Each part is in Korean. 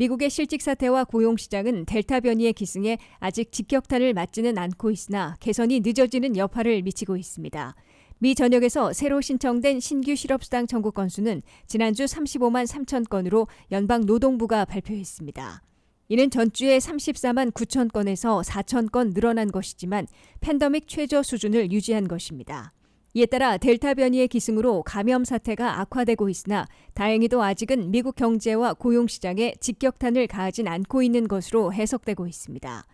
미국의 실직 사태와 고용 시장은 델타 변이의 기승에 아직 직격탄을 맞지는 않고 있으나 개선이 늦어지는 여파를 미치고 있습니다. 미 전역에서 새로 신청된 신규 실업수당 청구 건수는 지난주 35만 3천 건으로 연방 노동부가 발표했습니다. 이는 전주에 34만 9천 건에서 4천 건 늘어난 것이지만 팬더믹 최저 수준을 유지한 것입니다. 이에 따라 델타 변이의 기승으로 감염 사태가 악화되고 있으나 다행히도 아직은 미국 경제와 고용 시장에 직격탄을 가하진 않고 있는 것으로 해석되고 있습니다.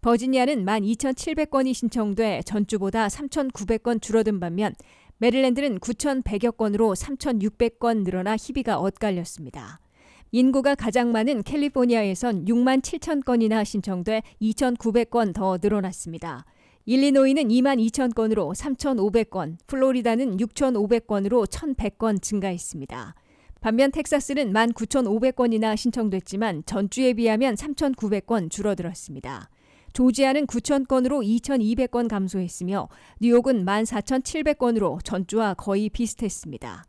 버지니아는 12,700건이 신청돼 전주보다 3,900건 줄어든 반면 메릴랜드는 9,100여 건으로 3,600건 늘어나 희비가 엇갈렸습니다. 인구가 가장 많은 캘리포니아에선 6만 7천 건이나 신청돼 2,900건 더 늘어났습니다. 일리노이는 2만 2천 건으로 3,500건, 플로리다는 6,500건으로 1,100건 증가했습니다. 반면 텍사스는 1만 9,500건이나 신청됐지만 전주에 비하면 3,900건 줄어들었습니다. 조지아는 9,000건으로 2,200건 감소했으며 뉴욕은 14,700건으로 전주와 거의 비슷했습니다.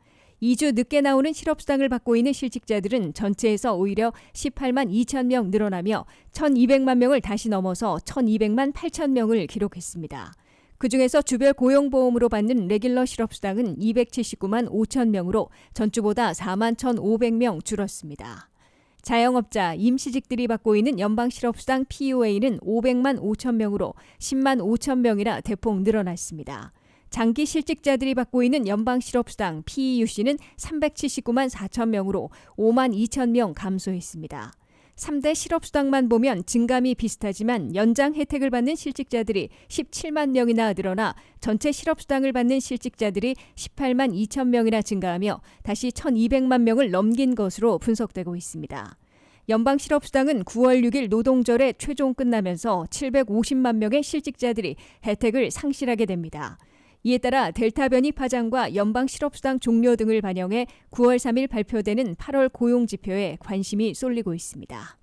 2주 늦게 나오는 실업수당을 받고 있는 실직자들은 전체에서 오히려 18만 2천 명 늘어나며 1,200만 명을 다시 넘어서 1,200만 8천 명을 기록했습니다. 그중에서 주별 고용보험으로 받는 레귤러 실업수당은 279만 5천 명으로 전주보다 4만 1,500명 줄었습니다. 자영업자, 임시직들이 받고 있는 연방실업수당 PUA는 500만 5천 명으로 10만 5천 명이나 대폭 늘어났습니다. 장기 실직자들이 받고 있는 연방 실업수당 PEUC는 379만 4천 명으로 5만 2천 명 감소했습니다. 3대 실업수당만 보면 증감이 비슷하지만 연장 혜택을 받는 실직자들이 17만 명이나 늘어나 전체 실업수당을 받는 실직자들이 18만 2천 명이나 증가하며 다시 1,200만 명을 넘긴 것으로 분석되고 있습니다. 연방 실업수당은 9월 6일 노동절에 최종 끝나면서 750만 명의 실직자들이 혜택을 상실하게 됩니다. 이에 따라 델타 변이 파장과 연방 실업수당 종료 등을 반영해 9월 3일 발표되는 8월 고용 지표에 관심이 쏠리고 있습니다.